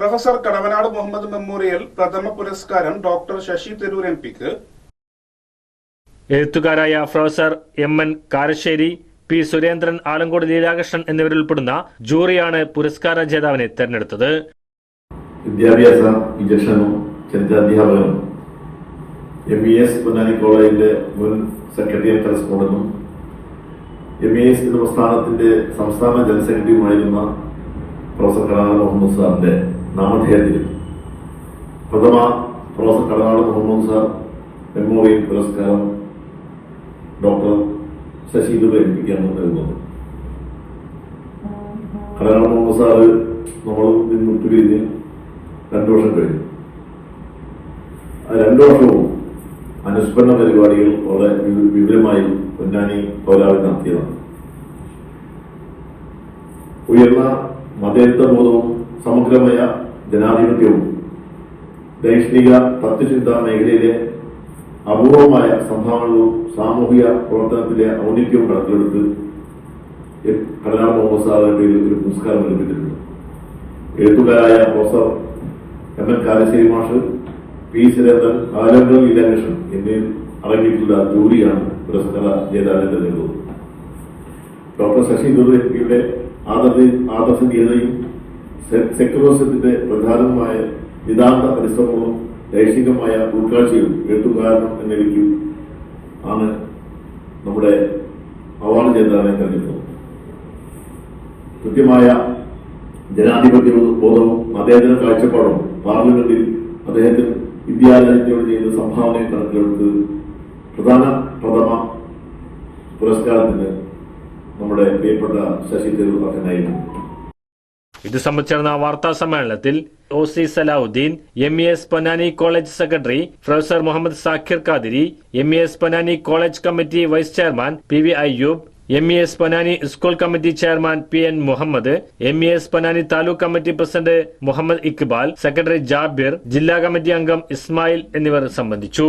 Professor Kadavanad Muhammad memorial പ്രഥമ പുരസ്കാരം doctor Shashi Tharoor M പിക്ക്. എഴുത്തുകാരായ professor M N Karassery P Surendran Alankode Leelakrishnan എന്നിവരുൾപ്പെടുന്ന ജൂറിയാണ് പുരസ്കാര ജേതാവിനെ തെരഞ്ഞെടുത്തത്. വിദ്യാഭ്യാസ വിചക്ഷണനും ചരിത്രാധ്യാപകനും എം ഇ എസ് പൊന്നാനി കോളേജിന്റെ മുൻ സെക്രട്ടറി കറസ്പോണ്ടന്റും എം ഇ എസ് പ്രസ്ഥാനത്തിന്റെ സംസ്ഥാന ജനറൽ സെക്രട്ടറിയുമായിരുന്ന പ്രൊഫസർ കടനാട് മുഹമ്മദ് സാറിന്റെ നാമധേയത്തിൽ. പ്രഥമ professor Kadanad Muhammad sir memorial പുരസ്കാരം ഡോക്ടർ ശശി ദുബ ഏൽപ്പിക്കാണ് നൽകുന്നത് കടനാട് മുഹമ്മദ് സാറ് നമ്മൾ നിന്ന് വിട്ടുപിരിഞ്ഞ് രണ്ടു വർഷം കഴിഞ്ഞു. രണ്ടു വർഷവും അനുസ്മരണ പരിപാടികൾ വളരെ വിപുലമായി പൊന്നാനി പൗരാവിൽ നടത്തിയതാണ്. ഉയർന്ന മതേതര ബോധവും സമഗ്രമായ ജനാധിപത്യവും ദൈഷ്ണിക തത്വചിന്താ മേഖലയിലെ അപൂർവമായ സംഭാവനകളും സാമൂഹിക പ്രവർത്തനത്തിലെ ഔന്നിത്യവും കണക്കിലെടുത്ത് കടനാട് മുഹമ്മദ് സാറിന്റെ പേരിൽ ഒരു പുരസ്കാരം ലഭിച്ചിട്ടുണ്ട്. എഴുത്തുകാരായ പ്രൊഫസർ എം എൻ കാലശ്ശേരി മാഷ് പി സുരേന്ദ്രൻ ആലങ്കൽ ലീലാകൃഷ്ണൻ എന്നിവർ അടങ്ങിയിട്ടുള്ള ജൂറിയാണ് പുരസ്കാര ജേതാവിനെ തെരഞ്ഞെടുത്തത് ഡോക്ടർ ശശി ദുർ എം പിയുടെ ആദർശനീയതയും സെക്യുലറിസത്തിന്റെ പ്രധാനമായ നിതാന്ത പരിശ്രമവും ദൈക്ഷികമായ ഉൾക്കാഴ്ചയും എഴുത്തുകാരനും എന്ന നിലയ്ക്കും ആണ് നമ്മുടെ അവാർഡ് ജേതാവിനെ തെരഞ്ഞെടുത്തത്. കൃത്യമായ ജനാധിപത്യ ബോധവും മതേതര കാഴ്ചപ്പാടും പാർലമെന്റിൽ അദ്ദേഹത്തിന് വിദ്യാലയത്തോട് ചെയ്ത സംഭാവനയും കണക്കിലെടുത്ത് പ്രധാന പ്രഥമ പുരസ്കാരത്തിന് നമ്മുടെ പ്രിയപ്പെട്ട ശശി തരൂർ അർഹനായിരുന്നു ഇത് സംബന്ധിച്ച് നടന്ന വാർത്താ സമ്മേളനത്തിൽ O C Salahuddin M E S Ponnani college secretary professor Muhammad Sakhir Khadiri M E S Ponnani college committee vice chairman P V Ayyub M E S Ponnani school committee chairman P N Muhammad M E S Ponnani taluk committee president Muhammad Iqbal secretary Jabir ജില്ലാ committee അംഗം ഇസ്മായിൽ എന്നിവർ സംബന്ധിച്ചു.